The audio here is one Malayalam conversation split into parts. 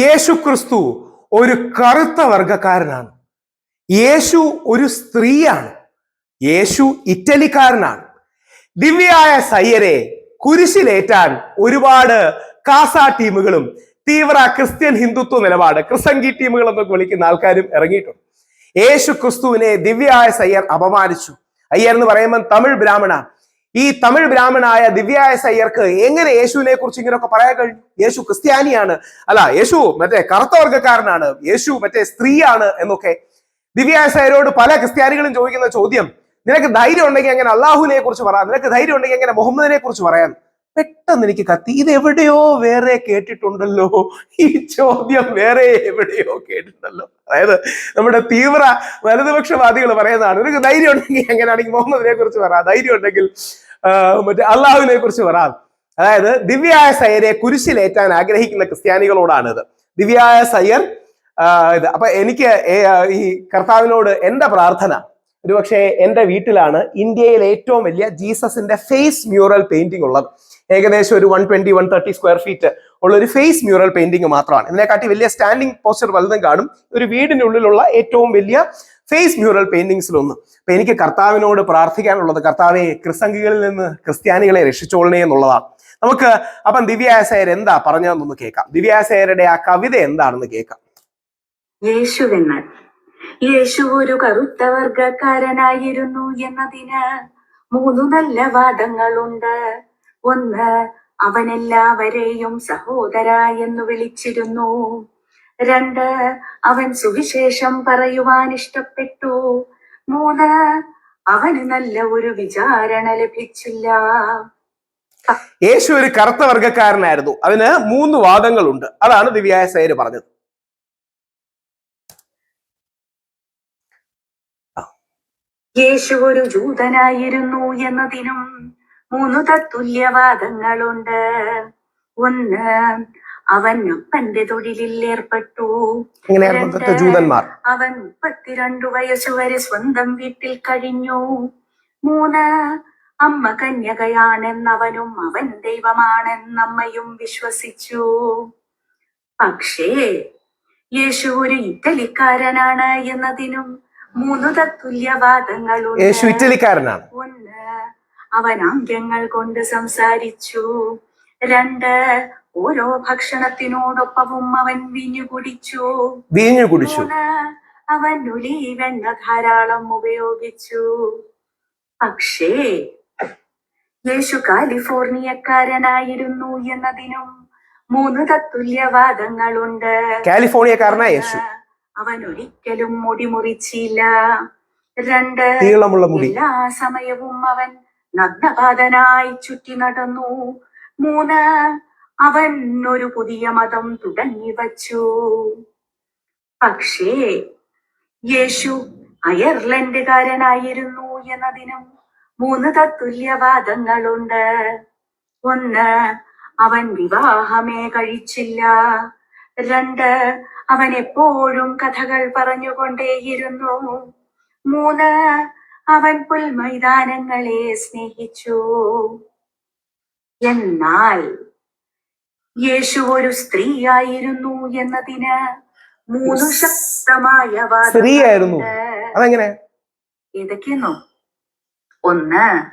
യേശു ക്രിസ്തു ഒരു കറുത്ത വർഗക്കാരനാണ് യേശു ഒരു സ്ത്രീയാണ്. യേശു ഇറ്റലിക്കാരനാണ്. ദിവ്യായ സയ്യരെ കുരിശിലേറ്റാൻ ഒരുപാട് കാസ ടീമുകളും തീവ്ര ക്രിസ്ത്യൻ ഹിന്ദുത്വ നിലപാട് ക്രിസംഗി ടീമുകൾ എന്നൊക്കെ വിളിക്കുന്ന ആൾക്കാരും ഇറങ്ങിയിട്ടുണ്ട്. യേശു ക്രിസ്തുവിനെ ദിവ്യയായ സയ്യർ അപമാനിച്ചു. അയ്യർ എന്ന് പറയുമ്പോൾ തമിഴ് ബ്രാഹ്മണ ഈ തമിഴ് ബ്രാഹ്മണായ ദിവ്യായ സയ്യർക്ക് എങ്ങനെ യേശുവിനെ കുറിച്ച് ഇങ്ങനെയൊക്കെ പറയാൻ കഴിഞ്ഞു യേശു ക്രിസ്ത്യാനിയാണ്. അല്ല യേശു മറ്റേ കറുത്ത വർഗക്കാരനാണ് യേശു മറ്റേ സ്ത്രീയാണ് എന്നൊക്കെ ദിവ്യായ സയ്യരോട് പല ക്രിസ്ത്യാനികളും ചോദിക്കുന്ന ചോദ്യം. നിനക്ക് ധൈര്യം ഉണ്ടെങ്കിൽ എങ്ങനെ അള്ളാഹുവിനെ കുറിച്ച് പറയാം? നിനക്ക് ധൈര്യം ഉണ്ടെങ്കിൽ എങ്ങനെ മുഹമ്മദിനെ കുറിച്ച് പറയാം? പെട്ടെന്ന് എനിക്ക് കത്തി. ഇത് എവിടെയോ വേറെ കേട്ടിട്ടുണ്ടല്ലോ. ഈ ചോദ്യം വേറെ എവിടെയോ കേട്ടിട്ടുണ്ടല്ലോ. അതായത് നമ്മുടെ തീവ്ര വലതുപക്ഷവാദികൾ പറയുന്നതാണ്. നിനക്ക് ധൈര്യം ഉണ്ടെങ്കിൽ എങ്ങനെയാണെങ്കിൽ മുഹമ്മദിനെ കുറിച്ച് പറ. ധൈര്യം ഉണ്ടെങ്കിൽ മറ്റേ അള്ളാഹുവിനെ കുറിച്ച് പറ അതായത് ദിവ്യായ സയ്യരെ കുരിശിലേറ്റാൻ ആഗ്രഹിക്കുന്ന ക്രിസ്ത്യാനികളോടാണ് ഇത് ദിവ്യായ സയ്യർ ഇത് അപ്പൊ എനിക്ക് ഈ കർത്താവിനോട് എന്റെ പ്രാർത്ഥന ഒരുപക്ഷെ എന്റെ വീട്ടിലാണ് ഇന്ത്യയിൽ ഏറ്റവും വലിയ ജീസസിന്റെ ഫേസ് മ്യൂറൽ പെയിന്റിംഗ് ഉള്ളത്. ഏകദേശം ഒരു one twenty one thirty square feet ഉള്ള ഒരു ഫേസ് മ്യൂറൽ പെയിന്റിംഗ് മാത്രമാണ്. ഇതിനെക്കാട്ടി വലിയ സ്റ്റാൻഡിംഗ് പോസ്റ്റർ വലുതും കാണും. ഒരു വീടിനുള്ളിലുള്ള ഏറ്റവും വലിയ ഫേസ് മ്യൂറൽ പെയിന്റിങ്സിലൊന്ന് അപ്പൊ എനിക്ക് കർത്താവിനോട് പ്രാർത്ഥിക്കാനുള്ളത് കർത്താവെ ക്രിസംഗികളിൽ നിന്ന് ക്രിസ്ത്യാനികളെ രക്ഷിച്ചോളണേ എന്നുള്ളതാണ്. നമുക്ക് അപ്പം ദിവ്യാസയർ എന്താ പറഞ്ഞതെന്നൊന്ന് കേൾക്കാം. ദിവ്യാസയരുടെ ആ കവിത എന്താണെന്ന് കേൾക്കാം. യേശുവെന്നാൽ യേശു ഒരു കറുത്ത വർഗക്കാരനായിരുന്നു എന്നതിന് മൂന്നു നല്ല വാദങ്ങളുണ്ട്. ഒന്ന് അവൻ എല്ലാവരെയും സഹോദര എന്ന് വിളിച്ചിരുന്നു. രണ്ട് അവൻ സുവിശേഷം പറയുവാൻ ഇഷ്ടപ്പെട്ടു. മൂന്ന് അവന് നല്ല ഒരു വിചാരണ ലഭിച്ചില്ല. യേശു ഒരു കറുത്ത വർഗക്കാരനായിരുന്നു അവന് മൂന്ന് വാദങ്ങളുണ്ട്. അതാണ് ദിവ്യായ സേര് പറഞ്ഞത്. യേശു ഒരു ജൂതനായിരുന്നു എന്നതിനും മൂന്നു തത്തുല്യവാദങ്ങളുണ്ട്. ഒന്ന് അവൻ മുപ്പന്റെ തൊഴിലിൽ ഏർപ്പെട്ടു. ജൂതന്മാർ അവൻ മുപ്പത്തിരണ്ടു വയസ്സുവരെ സ്വന്തം വീട്ടിൽ കഴിഞ്ഞു. മൂന്ന് അമ്മ കന്യകയാണെന്നവനും അവൻ ദൈവമാണെന്നമ്മയും വിശ്വസിച്ചു. പക്ഷേ യേശു ഒരു ഇറ്റലിക്കാരനാണ് എന്നതിനും മൂന്നു തത്തുല്യവാദങ്ങളുണ്ട്. ഇറ്റലിക്കാരനാണ്. ഒന്ന് അവൻ അംഗങ്ങൾ കൊണ്ട് സംസാരിച്ചു. രണ്ട് ഓരോ ഭക്ഷണത്തിനോടൊപ്പവും അവൻ വീഞ്ഞു കുടിച്ചു. വീഞ്ഞു കുടിച്ചു. അവൻ ഒലീവെണ്ണ ധാരാളം ഉപയോഗിച്ചു. പക്ഷേ യേശു കാലിഫോർണിയക്കാരനായിരുന്നു എന്നതിനും മൂന്ന് തത്തുല്യവാദങ്ങളുണ്ട്. കാലിഫോർണിയക്കാരനായ യേശു. അവൻ ഒരിക്കലും മുടി മുറിച്ചില്ല. രണ്ട് നീളമുള്ള മുടി. എല്ലാ സമയവും അവൻ നഗ്നപാതനായി ചുറ്റി നടന്നു. മൂന്ന് അവൻ ഒരു പുതിയ മതം തുടങ്ങി വച്ചു. പക്ഷേ യേശു അയർലൻഡുകാരനായിരുന്നു എന്നതിനും മൂന്ന് തത്തുല്യവാദങ്ങളുണ്ട്. ഒന്ന് അവൻ വിവാഹമേ കഴിച്ചില്ല. രണ്ട് അവൻ എപ്പോഴും കഥകൾ പറഞ്ഞുകൊണ്ടേയിരുന്നു. മൂന്ന് അവൻ പുൽമൈതാനങ്ങളെ സ്നേഹിച്ചു. എന്നാൽ യേശു ഒരു സ്ത്രീയായിരുന്നു എന്നതിന് മൂന്ന് ശക്തമായ. സ്ത്രീയായിരുന്നു. അതെങ്ങനെ? ഏതൊക്കെയെന്നോ. ഒന്ന്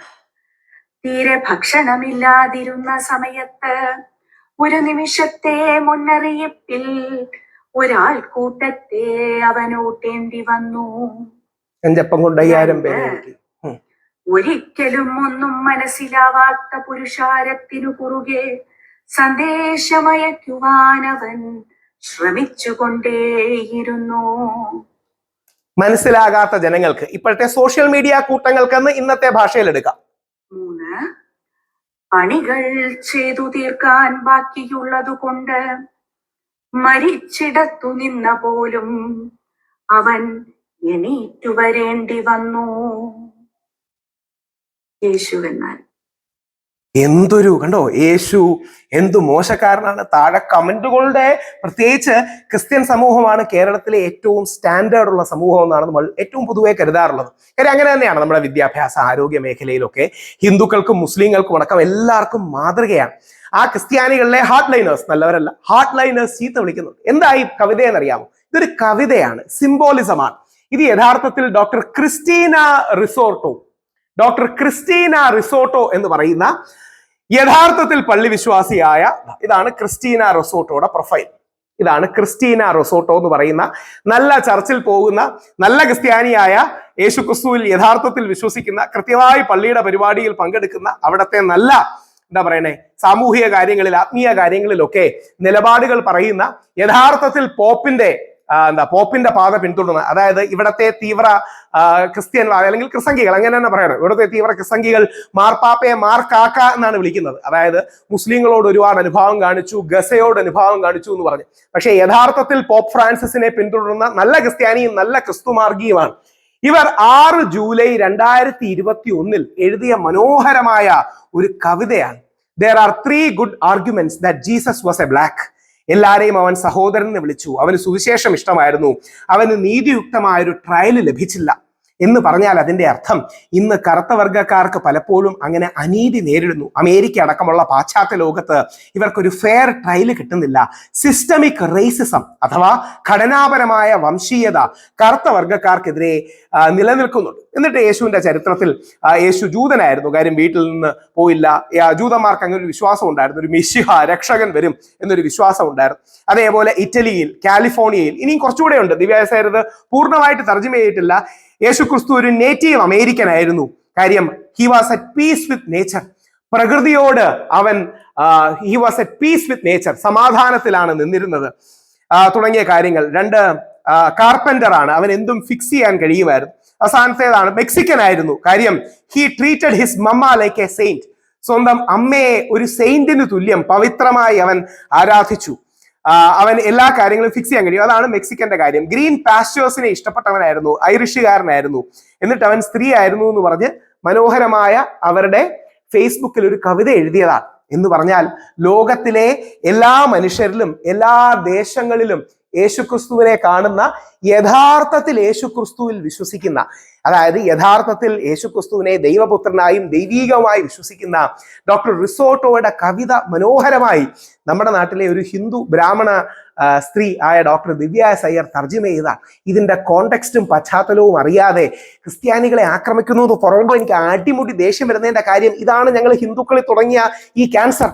തീരെ ഭക്ഷണമില്ലാതിരുന്ന സമയത്ത് ഒരു നിമിഷത്തെ മുന്നറിയിപ്പിൽ ഒരാൾ കൂട്ടത്തെ അവനൂട്ടേണ്ടി വന്നു. അഞ്ചപ്പം കൊണ്ട് അയ്യായിരം പേരെ ഒരിക്കലും ഒന്നും മനസ്സിലാവാത്ത പുരുഷാരത്തിനു കുറുകെ സന്ദേശമയക്കുവാനവൻ അവൻ ശ്രമിച്ചുകൊണ്ടേയിരുന്നു. മനസ്സിലാകാത്ത ജനങ്ങൾക്ക് ഇപ്പോഴത്തെ സോഷ്യൽ മീഡിയ കൂട്ടങ്ങൾക്കെന്ന് ഇന്നത്തെ ഭാഷയിൽ എടുക്കാം മൂന്ന്. പണികൾ ചെയ്തു തീർക്കാൻ ബാക്കിയുള്ളത് കൊണ്ട് മരിച്ചിടത്തു നിന്ന പോലും അവൻ എണീറ്റു വരേണ്ടി വന്നു. യേശു എന്നാൽ. എന്തൊരു കണ്ടോ യേശു എന്തു മോശക്കാരനാണ്. താഴെ കമന്റുകളുടെ പ്രത്യേകിച്ച് ക്രിസ്ത്യൻ സമൂഹമാണ് കേരളത്തിലെ ഏറ്റവും സ്റ്റാൻഡേർഡ് ഉള്ള സമൂഹം എന്നാണ് നമ്മൾ ഏറ്റവും പൊതുവെ കരുതാറുള്ളത്. കാര്യം അങ്ങനെ തന്നെയാണ് നമ്മുടെ വിദ്യാഭ്യാസ ആരോഗ്യ മേഖലയിലൊക്കെ ഹിന്ദുക്കൾക്കും മുസ്ലിങ്ങൾക്കും അടക്കം എല്ലാവർക്കും മാതൃകയാണ്. ആ ക്രിസ്ത്യാനികളിലെ ഹാർട്ട് ലൈനേഴ്സ് നല്ലവരല്ല ഹാർട്ട് ലൈനേഴ്സ് ചീത്ത വിളിക്കുന്നുണ്ട്. എന്തായി കവിത എന്നറിയാമോ ഇതൊരു കവിതയാണ് സിംബോളിസമാണ് ഇത് യഥാർത്ഥത്തിൽ doctor Christina Risorto doctor Christina Risorto എന്ന് പറയുന്ന യഥാർത്ഥത്തിൽ പള്ളി വിശ്വാസിയായ ഇതാണ് ക്രിസ്റ്റീന റിസോർട്ടോയുടെ പ്രൊഫൈൽ. ഇതാണ് ക്രിസ്റ്റീന റിസോർട്ടോ എന്ന് പറയുന്ന നല്ല ചർച്ചിൽ പോകുന്ന നല്ല ക്രിസ്ത്യാനിയായ യേശു ക്രിസ്തുവിൽ യഥാർത്ഥത്തിൽ വിശ്വസിക്കുന്ന കൃത്യമായി പള്ളിയുടെ പരിപാടിയിൽ പങ്കെടുക്കുന്ന അവിടുത്തെ നല്ല എന്താ പറയണേ സാമൂഹിക കാര്യങ്ങളിൽ ആത്മീയ കാര്യങ്ങളിലൊക്കെ നിലപാടുകൾ പറയുന്ന യഥാർത്ഥത്തിൽ പോപ്പിന്റെ എന്താ പോപ്പിന്റെ പാത പിന്തുടർന്ന്. അതായത് ഇവിടത്തെ തീവ്ര ക്രിസ്ത്യൻ അല്ലെങ്കിൽ ക്രിസംഗികൾ അങ്ങനെ തന്നെ പറയണം. ഇവിടുത്തെ തീവ്ര ക്രിസംഗികൾ മാർപ്പാപ്പയെ മാർക്കാക്ക എന്നാണ് വിളിക്കുന്നത്. അതായത് മുസ്ലിങ്ങളോട് ഒരുപാട് അനുഭാവം കാണിച്ചു ഗസയോട് അനുഭാവം കാണിച്ചു എന്ന് പറഞ്ഞു. പക്ഷേ യഥാർത്ഥത്തിൽ പോപ്പ് ഫ്രാൻസിസിനെ പിന്തുടരുന്ന നല്ല ക്രിസ്ത്യാനിയും നല്ല ക്രിസ്തുമാർഗിയുമാണ്. ഇവർ ആറ് ജൂലൈ രണ്ടായിരത്തി ഇരുപത്തി ഒന്നിൽ എഴുതിയ മനോഹരമായ ഒരു കവിതയാണ്. There are three good arguments that Jesus was a black എല്ലാരെയും അവൻ സഹോദരൻ എന്ന് വിളിച്ചു. അവന് സുവിശേഷം ഇഷ്ടമായിരുന്നു. അവന് നീതിയുക്തമായ ഒരു ട്രയൽ ലഭിച്ചില്ല. എന്ന് പറഞ്ഞാൽ അതിന്റെ അർത്ഥം ഇന്ന് കറുത്ത വർഗക്കാർക്ക് പലപ്പോഴും അങ്ങനെ അനീതി നേരിടുന്നു. അമേരിക്ക അടക്കമുള്ള പാശ്ചാത്യ ലോകത്ത് ഇവർക്കൊരു ഫെയർ ട്രയൽ കിട്ടുന്നില്ല. സിസ്റ്റമിക് റേസിസം അഥവാ ഘടനാപരമായ വംശീയത കറുത്ത വർഗക്കാർക്കെതിരെ നിലനിൽക്കുന്നുണ്ട്. എന്നിട്ട് യേശുവിന്റെ ചരിത്രത്തിൽ യേശു ജൂതനായിരുന്നു. കാര്യം വീട്ടിൽ നിന്ന് പോയില്ല. ജൂതന്മാർക്ക് അങ്ങനെ ഒരു വിശ്വാസം ഉണ്ടായിരുന്നു. ഒരു മിശിഹ രക്ഷകൻ വരും എന്നൊരു വിശ്വാസം ഉണ്ടായിരുന്നു. അതേപോലെ ഇറ്റലിയിൽ കാലിഫോർണിയയിൽ ഇനിയും കുറച്ചുകൂടെ ഉണ്ട്. ദിവ്യാസയത് പൂർണമായിട്ട് തർജമ ചെയ്തിട്ടില്ല യേശു ക്രിസ്തു ഒരു നേറ്റീവ് അമേരിക്കൻ ആയിരുന്നു കാര്യം he was at peace with nature പ്രകൃതിയോട് അവൻ he was at peace with nature സമാധാനത്തിലാണ് നിന്നിരുന്നത്. തുടങ്ങിയ കാര്യങ്ങൾ. രണ്ട് കാർപ്പന്റർ ആണ്. അവൻ എന്തും ഫിക്സ് ചെയ്യാൻ കഴിയുമായിരുന്നു. അവസാനത്തേതാണ് മെക്സിക്കൻ ആയിരുന്നു കാര്യം he treated his mama like a saint സ്വന്തം അമ്മയെ ഒരു സെയിന്റിന് തുല്യം പവിത്രമായി അവൻ ആരാധിച്ചു. അവൻ എല്ലാ കാര്യങ്ങളും ഫിക്സ് ചെയ്യാൻ കഴിയും. അതാണ് മെക്സിക്കന്റെ കാര്യം. ഗ്രീൻ പാസ്റ്റേഴ്സിനെ ഇഷ്ടപ്പെട്ടവനായിരുന്നു. ഐറിഷുകാരനായിരുന്നു. എന്നിട്ട് അവൻ സ്ത്രീ ആയിരുന്നു എന്ന് പറഞ്ഞ് മനോഹരമായ അവരുടെ ഫേസ്ബുക്കിൽ ഒരു കവിത എഴുതിയതാണ്. എന്ന് പറഞ്ഞാൽ ലോകത്തിലെ എല്ലാ മനുഷ്യരിലും എല്ലാ ദേശങ്ങളിലും യേശുക്രിസ്തുവിനെ കാണുന്ന യഥാർത്ഥത്തിൽ യേശുക്രിസ്തുവിൽ വിശ്വസിക്കുന്ന അതായത് യഥാർത്ഥത്തിൽ യേശുക്രിസ്തുവിനെ ദൈവപുത്രനായും ദൈവീകമായി വിശ്വസിക്കുന്ന ഡോക്ടർ റിസോട്ടോയുടെ കവിത മനോഹരമായി നമ്മുടെ നാട്ടിലെ ഒരു ഹിന്ദു ബ്രാഹ്മണ സ്ത്രീ ആയ ഡോക്ടർ ദിവ്യ സയ്യർ തർജമ ചെയ്ത ഇതിന്റെ കോണ്ടെക്സ്റ്റും പശ്ചാത്തലവും അറിയാതെ ക്രിസ്ത്യാനികളെ ആക്രമിക്കുന്നു എന്ന് പറയുമ്പോൾ എനിക്ക് അടിമുടി ദേഷ്യം വരുന്നതിന്റെ കാര്യം ഇതാണ് ഞങ്ങൾ ഹിന്ദുക്കളിൽ തുടങ്ങിയ ഈ ക്യാൻസർ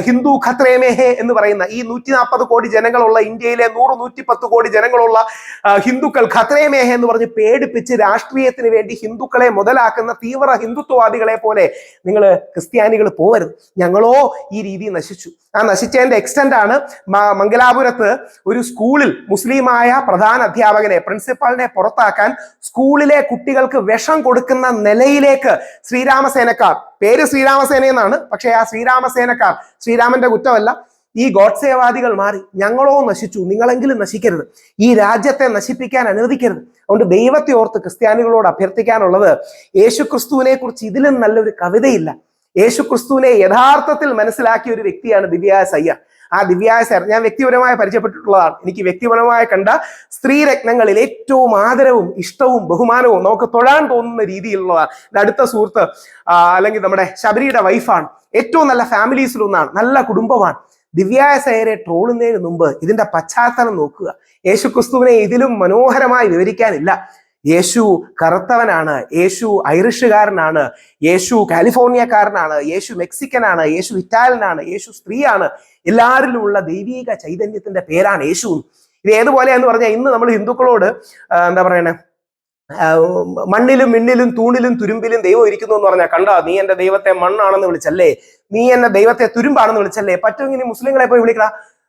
ഹിന്ദു ഖത്രേമേഹെ എന്ന് പറയുന്ന ഈ നൂറ്റി നാൽപ്പത് കോടി ജനങ്ങളുള്ള ഇന്ത്യയിലെ നൂറ് നൂറ്റി പത്ത് കോടി ജനങ്ങളുള്ള ഹിന്ദുക്കൾ ഖത്രേമേഹെ എന്ന് പറഞ്ഞ് പേടിപ്പിച്ച് രാഷ്ട്രീയത്തിന് വേണ്ടി ഹിന്ദുക്കളെ മുതലാക്കുന്ന തീവ്ര ഹിന്ദുത്വവാദികളെ പോലെ നിങ്ങൾ ക്രിസ്ത്യാനികൾ പോവരുത്. ഞങ്ങളോ ഈ രീതി നശിച്ചു. ആ നശിച്ചതിന്റെ എക്സ്റ്റന്റ് ആണ് മംഗലാപുരത്ത് ഒരു സ്കൂളിൽ മുസ്ലിമായ പ്രധാന അധ്യാപകനെ പ്രിൻസിപ്പാളിനെ പുറത്താക്കാൻ സ്കൂളിലെ കുട്ടികൾക്ക് വിഷം കൊടുക്കുന്ന നിലയിലേക്ക് ശ്രീരാമസേനക്കാർ. പേര് ശ്രീരാമസേന എന്നാണ് പക്ഷേ ആ ശ്രീരാമസേനക്കാർ ശ്രീരാമന്റെ കുറ്റമല്ല ഈ ഗോഡ്സേവാദികൾ മാറി. ഞങ്ങളോ നശിച്ചു. നിങ്ങളെങ്കിലും നശിക്കരുത്. ഈ രാജ്യത്തെ നശിപ്പിക്കാൻ അനുവദിക്കരുത്. അതുകൊണ്ട് ദൈവത്തെ ഓർത്ത് ക്രിസ്ത്യാനികളോട് അഭ്യർത്ഥിക്കാനുള്ളത് യേശു ക്രിസ്തുവിനെ കുറിച്ച് ഇതിലും നല്ലൊരു കവിതയില്ല. യേശു ക്രിസ്തുവിനെ യഥാർത്ഥത്തിൽ മനസ്സിലാക്കിയ ഒരു വ്യക്തിയാണ് ദിവ്യായ സയ്യർ ആ ദിവ്യായ സയ്യർ ഞാൻ വ്യക്തിപരമായി പരിചയപ്പെട്ടിട്ടുള്ളതാണ്. എനിക്ക് വ്യക്തിപരമായി കണ്ട സ്ത്രീരത്നങ്ങളിൽ ഏറ്റവും ആദരവും ഇഷ്ടവും ബഹുമാനവും നമുക്ക് തൊഴാൻ തോന്നുന്ന രീതിയിലുള്ളതാണ്. അടുത്ത സുഹൃത്ത് അല്ലെങ്കിൽ നമ്മുടെ ശബരിയുടെ വൈഫാണ് ഏറ്റവും നല്ല ഫാമിലീസിലൊന്നാണ് നല്ല കുടുംബമാണ്. ദിവ്യായ സയരെ ട്രോളുന്നതിന് മുമ്പ് ഇതിന്റെ പശ്ചാത്തലം നോക്കുക. യേശു ക്രിസ്തുവിനെ ഇതിലും മനോഹരമായി വിവരിക്കാനില്ല. യേശു കറുത്തവനാണ് യേശു ഐറിഷുകാരനാണ് യേശു കാലിഫോർണിയക്കാരനാണ് യേശു മെക്സിക്കനാണ് യേശു ഇറ്റാലിയനാണ് യേശു സ്ത്രീയാണ്. എല്ലാവരിലുമുള്ള ദൈവീക ചൈതന്യത്തിന്റെ പേരാണ് യേശു. ഇത് ഏതുപോലെയാന്ന് പറഞ്ഞാൽ ഇന്ന് നമ്മൾ ഹിന്ദുക്കളോട് എന്താ പറയണേ? മണ്ണിലും മിണ്ണിലും തൂണിലും തുരുമ്പിലും ദൈവം ഇരിക്കുന്നു എന്ന് പറഞ്ഞാൽ കണ്ടോ? നീ എന്റെ ദൈവത്തെ മണ്ണാണെന്ന് വിളിച്ചല്ലേ? നീ എന്നെ ദൈവത്തെ തുരുമ്പാണെന്ന് വിളിച്ചല്ലേ? പറ്റുമെങ്കിൽ മുസ്ലിങ്ങളെ പോയി വിളിക്കടാ.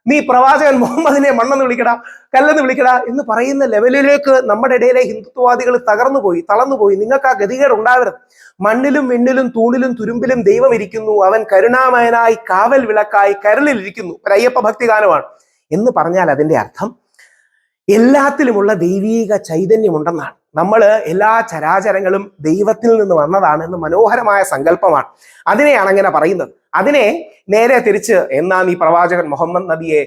നീ പ്രവാചകൻ മുഹമ്മദിനെ മണ്ണെന്ന് വിളിക്കടാ കല്ലെന്ന് വിളിക്കടാ എന്ന് പറയുന്ന ലെവലിലേക്ക് നമ്മുടെ ഇടയിലെ ഹിന്ദുത്വവാദികൾ തകർന്നു പോയി തളർന്നു പോയി നിങ്ങൾക്ക് ആ ഗതികേട് ഉണ്ടാവരുത്. മണ്ണിലും മിണ്ണിലും തൂണിലും തുരുമ്പിലും ദൈവം ഇരിക്കുന്നു. അവൻ കരുണാമയനായി കാവൽ വിളക്കായി കരളിൽ ഇരിക്കുന്നു. ഒരു അയ്യപ്പ ഭക്തി ഗാനമാണ് എന്ന് പറഞ്ഞാൽ അതിന്റെ അർത്ഥം എല്ലാത്തിലുമുള്ള ദൈവീക ചൈതന്യമുണ്ടെന്നാണ്. നമ്മൾ എല്ലാ ചരാചരങ്ങളും ദൈവത്തിൽ നിന്ന് വന്നതാണ് എന്ന് മനോഹരമായ സങ്കല്പമാണ്. അതിനെയാണ് അങ്ങനെ പറയുന്നത്. അതിനെ നേരെ തിരിച്ച് എന്നാൽ ഈ പ്രവാചകൻ മുഹമ്മദ് നബിയെ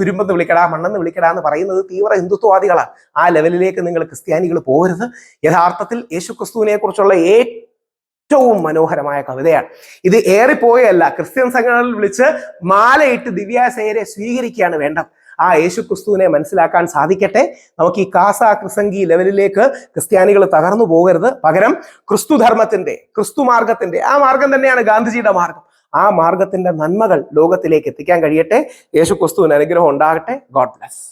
തുരുമ്പെന്ന് വിളിക്കടാ മണ്ണെന്ന് വിളിക്കടാ എന്ന് പറയുന്നത് തീവ്ര ഹിന്ദുത്വവാദികളാണ്. ആ ലെവലിലേക്ക് നിങ്ങൾ ക്രിസ്ത്യാനികൾ പോകരുത് യഥാർത്ഥത്തിൽ യേശു ക്രിസ്തുവിനെ കുറിച്ചുള്ള ഏറ്റവും മനോഹരമായ കവിതയാണ്. ഇത് ഏറിപ്പോയല്ല ക്രിസ്ത്യൻ സംഘടനകൾ വിളിച്ച് മാലയിട്ട് ദിവ്യാസേരെ സ്വീകരിക്കുകയാണ് വേണ്ടത്. ആ യേശു ക്രിസ്തുവിനെ മനസ്സിലാക്കാൻ സാധിക്കട്ടെ. നമുക്ക് ഈ കാസ ക്രിസംഗി ലെവലിലേക്ക് ക്രിസ്ത്യാനികൾ തകർന്നു പോകരുത്. പകരം ക്രിസ്തുധർമ്മത്തിന്റെ ക്രിസ്തു മാർഗത്തിന്റെ ആ മാർഗം തന്നെയാണ് ഗാന്ധിജിയുടെ മാർഗം. ആ മാർഗത്തിന്റെ നന്മകൾ ലോകത്തിലേക്ക് എത്തിക്കാൻ കഴിയട്ടെ. യേശു ക്രിസ്തുവിന് അനുഗ്രഹം ഉണ്ടാകട്ടെ. God bless.